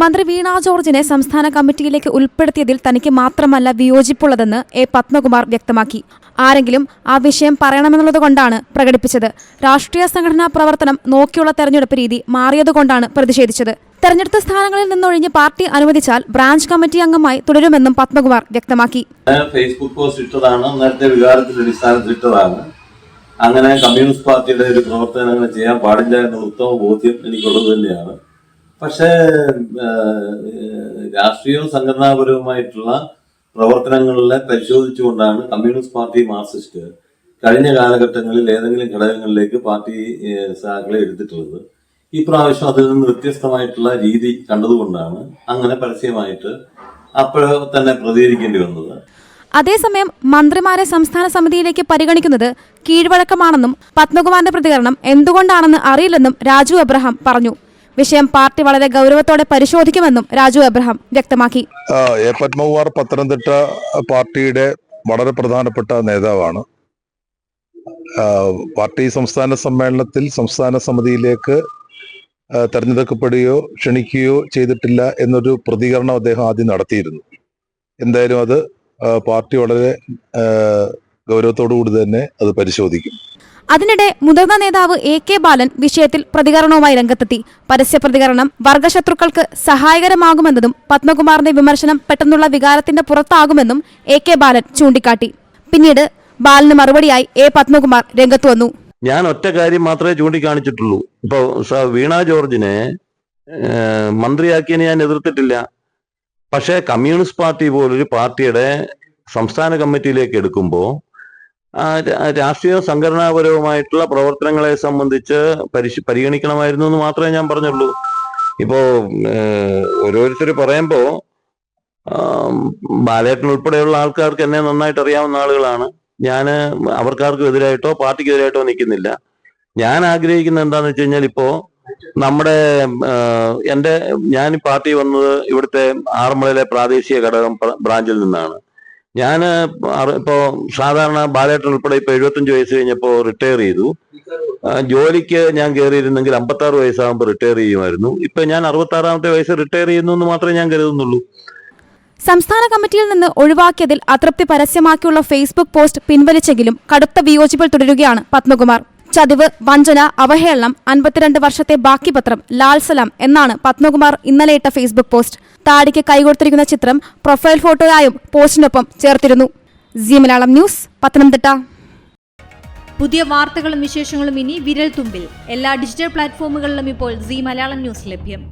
മന്ത്രി വീണ ജോർജിനെ സംസ്ഥാന കമ്മിറ്റിയിലേക്ക് ഉൾപ്പെടുത്തിയതിൽ തനിക്ക് മാത്രമല്ല വിയോജിപ്പുള്ളതെന്ന് എ പത്മകുമാർ വ്യക്തമാക്കി. ആരെങ്കിലും ആ വിഷയം പറയണമെന്നുള്ളതുകൊണ്ടാണ് പ്രകടിപ്പിച്ചത്. രാഷ്ട്രീയ സംഘടനാ പ്രവർത്തനം നോക്കിയുള്ള തെരഞ്ഞെടുപ്പ് രീതി മാറിയതുകൊണ്ടാണ് പ്രതിഷേധിച്ചത്. തെരഞ്ഞെടുത്ത സ്ഥാനങ്ങളിൽ നിന്നൊഴിഞ്ഞ് പാർട്ടി അനുവദിച്ചാൽ ബ്രാഞ്ച് കമ്മിറ്റി അംഗമായി തുടരുമെന്നും പത്മകുമാർ വ്യക്തമാക്കി. ഫേസ്ബുക്ക് പോസ്റ്റ് ഇട്ടതാണ്. നേരത്തെ ഇട്ടതാണ്. അങ്ങനെ കമ്മ്യൂണിസ്റ്റ് പാർട്ടിയുടെ ഒരു പ്രവർത്തനം ചെയ്യാൻ പാടില്ല എന്ന ഉത്തമ ബോധ്യം എനിക്കുള്ളത് തന്നെയാണ്. പക്ഷേ രാഷ്ട്രീയവും സംഘടനാപരവുമായിട്ടുള്ള പ്രവർത്തനങ്ങളിലെ പരിശോധിച്ചുകൊണ്ടാണ് കമ്മ്യൂണിസ്റ്റ് പാർട്ടി മാർക്സിസ്റ്റ് കഴിഞ്ഞ കാലഘട്ടങ്ങളിൽ ഏതെങ്കിലും ഘടകങ്ങളിലേക്ക് പാർട്ടി സഹാക്കളെ എടുത്തിട്ടുള്ളത്. ഈ പ്രാവശ്യം അതിൽ നിന്ന് വ്യത്യസ്തമായിട്ടുള്ള രീതി കണ്ടതുകൊണ്ടാണ് അങ്ങനെ പരസ്യമായിട്ട് അപ്പോഴോ തന്നെ പ്രതികരിക്കേണ്ടി വന്നത്. അതേസമയം മന്ത്രിമാരെ സംസ്ഥാന സമിതിയിലേക്ക് പരിഗണിക്കുന്നത് കീഴ്വഴക്കമാണെന്നും പത്മകുമാറിന്റെ പ്രതികരണം എന്തുകൊണ്ടാണെന്ന് അറിയില്ലെന്നും രാജു അബ്രഹാം പറഞ്ഞു. വിഷയം പാർട്ടി വളരെ ഗൗരവത്തോടെ പരിശോധിക്കുമെന്നും രാജു എബ്രഹാം വ്യക്തമാക്കി. പത്തനംതിട്ട പാർട്ടിയുടെ വളരെ പ്രധാനപ്പെട്ട നേതാവാണ്. പാർട്ടി സംസ്ഥാന സമ്മേളനത്തിൽ സംസ്ഥാന സമിതിയിലേക്ക് തെരഞ്ഞെടുക്കപ്പെടുകയോ ക്ഷണിക്കുകയോ ചെയ്തിട്ടില്ല എന്നൊരു പ്രതികരണം അദ്ദേഹം ആദ്യം നടത്തിയിരുന്നു. എന്തായാലും അത് പാർട്ടി വളരെ ഗൗരവത്തോടു കൂടി തന്നെ അത് പരിശോധിക്കും. അതിനിടെ മുതിർന്ന നേതാവ് എ കെ ബാലൻ വിഷയത്തിൽ പ്രതികരണവുമായി രംഗത്തെത്തി. പരസ്യ പ്രതികരണം വർഗശത്രുക്കൾക്ക് സഹായകരമാകുമെന്നതും പത്മകുമാറിന്റെ വിമർശനം പെട്ടെന്നുള്ള വികാരത്തിന്റെ പുറത്താകുമെന്നും എ കെ ബാലൻ ചൂണ്ടിക്കാട്ടി. പിന്നീട് ബാലന് മറുപടിയായി എ പത്മകുമാർ രംഗത്തു വന്നു. ഞാൻ ഒറ്റ കാര്യം മാത്രമേ ചൂണ്ടിക്കാണിച്ചിട്ടുള്ളൂ. ഇപ്പൊ വീണ ജോർജിനെ മന്ത്രിയാക്കിയെ മന്ത്രിയാക്കിയതിനെ ഞാൻ എതിർത്തിട്ടില്ല. പക്ഷേ കമ്മ്യൂണിസ്റ്റ് പാർട്ടി പോലൊരു പാർട്ടിയുടെ സംസ്ഥാന കമ്മിറ്റിയിലേക്ക് എടുക്കുമ്പോൾ രാഷ്ട്രീയ സംഘടനാപരവുമായിട്ടുള്ള പ്രവർത്തനങ്ങളെ സംബന്ധിച്ച് പരിശ പരിഗണിക്കണമായിരുന്നു എന്ന് മാത്രമേ ഞാൻ പറഞ്ഞുള്ളൂ. ഇപ്പോ ഓരോരുത്തർ പറയുമ്പോ ബാലേട്ടൻ ഉൾപ്പെടെയുള്ള ആൾക്കാർക്ക് എന്നെ നന്നായിട്ട് അറിയാവുന്ന ആളുകളാണ്. ഞാൻ അവർക്കാർക്കും എതിരായിട്ടോ പാർട്ടിക്കെതിരായിട്ടോ നിൽക്കുന്നില്ല. ഞാൻ ആഗ്രഹിക്കുന്നത് എന്താന്ന് വെച്ച് കഴിഞ്ഞാൽ ഇപ്പോ നമ്മുടെ എന്റെ ഞാൻ പാർട്ടി വന്നത് ഇവിടുത്തെ ആറന്മുളയിലെ പ്രാദേശിക ഘടകം ബ്രാഞ്ചിൽ നിന്നാണ്. ഞാൻ ഇപ്പോ സാധാരണ ബാലേട്ടൻ ഉൾപ്പെടെ ഇപ്പൊ എഴുപത്തഞ്ച് വയസ്സ് കഴിഞ്ഞപ്പോ റിട്ടയർ ചെയ്തു. ജോലിക്ക് ഞാൻ കയറിയിരുന്നെങ്കിൽ അമ്പത്തി ആറ് വയസ്സാകുമ്പോൾ റിട്ടയർ ചെയ്യുമായിരുന്നു. ഇപ്പൊ ഞാൻ അറുപത്തി ആറാമത്തെ വയസ്സ് റിട്ടയർ ചെയ്യുന്നു എന്ന് മാത്രമേ ഞാൻ കരുതുന്നുള്ളൂ. സംസ്ഥാന കമ്മിറ്റിയിൽ നിന്ന് ഒഴിവാക്കിയതിൽ അതൃപ്തി പരസ്യമാക്കിയുള്ള ഫേസ്ബുക്ക് പോസ്റ്റ് പിൻവലിച്ചെങ്കിലും കടുത്ത വിയോജിപ്പിൽ തുടരുകയാണ് പത്മകുമാർ. ചതിവ് വഞ്ചന അവഹേളനം അൻപത്തിരണ്ട് വർഷത്തെ ബാക്കി പത്രം ലാൽ സലാം എന്നാണ് പത്മകുമാർ ഇന്നലെ ഇട്ട ഫേസ്ബുക്ക് പോസ്റ്റ്. താടിക്ക് കൈകൊടുത്തിരിക്കുന്ന ചിത്രം പ്രൊഫൈൽ ഫോട്ടോയായും പോസ്റ്റിനൊപ്പം ചേർത്തിരുന്നു. G Malayalam news Pathanamthitta. പുതിയ വാർത്തകളും വിശേഷങ്ങളും ഇനി വിരൽ തുമ്പിൽ എല്ലാ ഡിജിറ്റൽ പ്ലാറ്റ്ഫോമുകളിലും ഇപ്പോൾ സി മലയാളം ന്യൂസ് ലഭ്യം.